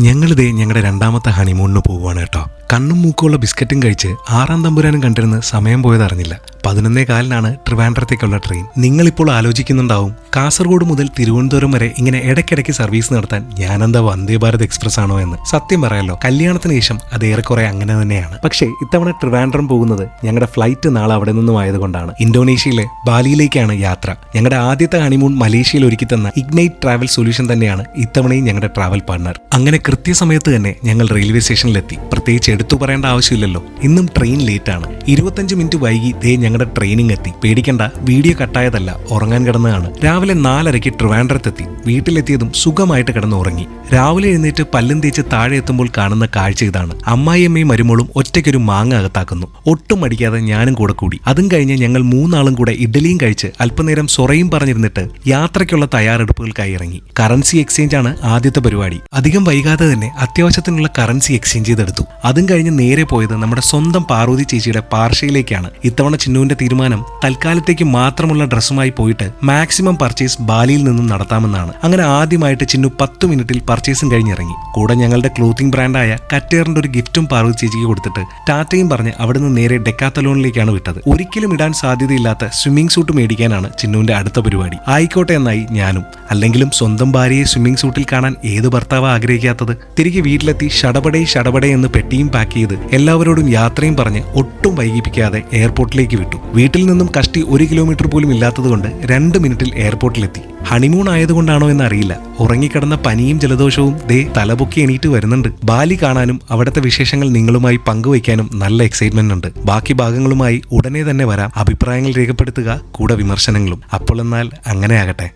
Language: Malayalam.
ഞങ്ങളിതേ ഞങ്ങളുടെ രണ്ടാമത്തെ ഹണിമൂണിന് പോവുകയാണ് കേട്ടോ. കണ്ണും മൂക്കുള്ള ബിസ്ക്കറ്റും കഴിച്ച് ആറാം തമ്പുരാനും കണ്ടിരുന്ന് സമയം പോയതറിഞ്ഞില്ല. പതിനൊന്നേ കാലിനാണ് ട്രിവാൻഡ്രത്തേക്കുള്ള ട്രെയിൻ. നിങ്ങളിപ്പോൾ ആലോചിക്കുന്നുണ്ടാവും കാസർഗോഡ് മുതൽ തിരുവനന്തപുരം വരെ ഇങ്ങനെ ഇടയ്ക്കിടയ്ക്ക് സർവീസ് നടത്താൻ ഞാനെന്താ വന്ദേ ഭാരത് എക്സ്പ്രസ് ആണോ എന്ന്. സത്യം പറയാലോ കല്യാണത്തിന് ശേഷം അത് ഏറെക്കുറെ അങ്ങനെ തന്നെയാണ്. പക്ഷേ ഇത്തവണ ട്രിവാൻഡ്രം പോകുന്നത് ഞങ്ങളുടെ ഫ്ലൈറ്റ് നാളെ അവിടെ നിന്നും ആയതുകൊണ്ടാണ്. ഇന്തോനേഷ്യയിലെ ബാലിയിലേക്കാണ് യാത്ര. ഞങ്ങളുടെ ആദ്യത്തെ ഹണിമൂൺ മലേഷ്യയിൽ ഒരുക്കി തന്ന ഇഗ്നൈറ്റ് ട്രാവൽ സൊല്യൂഷൻ തന്നെയാണ് ഇത്തവണയും ഞങ്ങളുടെ ട്രാവൽ പാർട്ണർ അങ്ങനെ കൃത്യസമയത്ത് തന്നെ ഞങ്ങൾ റെയിൽവേ സ്റ്റേഷനിലെത്തി പ്രത്യേകിച്ച് എടുത്തു പറയേണ്ട ആവശ്യമില്ലല്ലോ. ഇന്നും ട്രെയിൻ ലേറ്റ് ആണ്. ഇരുപത്തഞ്ച് മിനിറ്റ് വൈകി ദേ ഞങ്ങളുടെ ട്രെയിനിങ് എത്തി. പേടിക്കണ്ട വീഡിയോ കട്ടായതല്ല ഉറങ്ങാൻ കിടന്നതാണ്. രാവിലെ നാലരയ്ക്ക് ട്രിവാൻഡ്രത്തെത്തി. വീട്ടിലെത്തിയതും സുഖമായിട്ട് കിടന്ന് ഉറങ്ങി രാവിലെ എഴുന്നേറ്റ് പല്ലും തേച്ച് താഴെ എത്തുമ്പോൾ കാണുന്ന കാഴ്ച ഇതാണ്. അമ്മായിയമ്മയും മരുമോളും ഒറ്റയ്ക്കൊരു മാങ്ങ അകത്താക്കുന്നു. ഒട്ടും മടിക്കാതെ ഞാനും കൂടെ കൂടി. അതും കഴിഞ്ഞ് ഞങ്ങൾ മൂന്നാളും കൂടെ ഇഡലിയും കഴിച്ച് അല്പനേരം സൊറയും പറഞ്ഞിരുന്നിട്ട് യാത്രയ്ക്കുള്ള തയ്യാറെടുപ്പുകൾക്കായി ഇറങ്ങി. കറൻസി എക്സ്ചേഞ്ച് ആണ് ആദ്യത്തെ പരിപാടി. അധികം വൈകാതെ തന്നെ അത്യാവശ്യത്തിനുള്ള കറൻസി എക്സ്ചേഞ്ച് ചെയ്തെടുത്തു. അതും കഴിഞ്ഞ് നേരെ പോയത് നമ്മുടെ സ്വന്തം പാർവതി ചേച്ചിയുടെ പാർശയിലേക്കാണ് ഇത്തവണ ചിന്നുവിന്റെ തീരുമാനം തൽക്കാലത്തേക്ക് മാത്രമുള്ള ഡ്രസ്സുമായി പോയിട്ട് മാക്സിമം പർച്ചേസ് ബാലിയിൽ നിന്നും നടത്താമെന്നാണ്. അങ്ങനെ ആദ്യമായിട്ട് ചിന്നു പത്ത് മിനിറ്റിൽ പർച്ചേസും കഴിഞ്ഞിറങ്ങി. കൂടെ ഞങ്ങളുടെ ക്ലോത്തിംഗ് ബ്രാൻഡായ കറ്റേറിന്റെ ഒരു ഗിഫ്റ്റും പാർവതി ചേച്ചിക്ക് കൊടുത്തിട്ട് ടാറ്റയും പറഞ്ഞ് അവിടുന്ന് നേരെ ഡെക്കാത്തലോണിലേക്കാണ് വിട്ടത്. ഒരിക്കലും ഇടാൻ സാധ്യതയില്ലാത്ത സ്വിമ്മിംഗ് സൂട്ട് മേടിക്കാനാണ് ചിന്നുവിന്റെ അടുത്ത പരിപാടി. ആയിക്കോട്ടെ എന്നായി ഞാനും. അല്ലെങ്കിലും സ്വന്തം ഭാര്യയെ സ്വിമ്മിംഗ് സൂട്ടിൽ കാണാൻ ഏത് ഭർത്താവ് ആഗ്രഹിക്കാത്തത്? തിരികെ വീട്ടിലെത്തി ഷടപടേ ഷടപടേ എന്ന് പെട്ടിയും പാക്ക് ചെയ്ത് എല്ലാവരോടും യാത്രയും പറഞ്ഞ് ഒട്ടും വൈകിപ്പിക്കാതെ എയർപോർട്ടിലേക്ക് വിട്ടു. വീട്ടിൽ നിന്നും കഷ്ടി ഒരു കിലോമീറ്റർ പോലും ഇല്ലാത്തതുകൊണ്ട് രണ്ട് മിനിറ്റിൽ എയർപോർട്ടിലെത്തി. ഹണിമൂൺ ആയതുകൊണ്ടാണോ എന്നറിയില്ല. ഉറങ്ങിക്കിടന്ന പനിയും ജലദോഷവും ദേ തലപൊക്കി എണീറ്റ് വരുന്നുണ്ട്. ബാലി കാണാനും അവിടുത്തെ വിശേഷങ്ങൾ നിങ്ങളുമായി പങ്കുവയ്ക്കാനും നല്ല എക്സൈറ്റ്മെന്റ് ഉണ്ട്. ബാക്കി ഭാഗങ്ങളുമായി ഉടനെ തന്നെ വരാം. അഭിപ്രായങ്ങൾ രേഖപ്പെടുത്തുക കൂടെ വിമർശനങ്ങളും. അപ്പോൾ എന്നാൽ അങ്ങനെ ആകട്ടെ.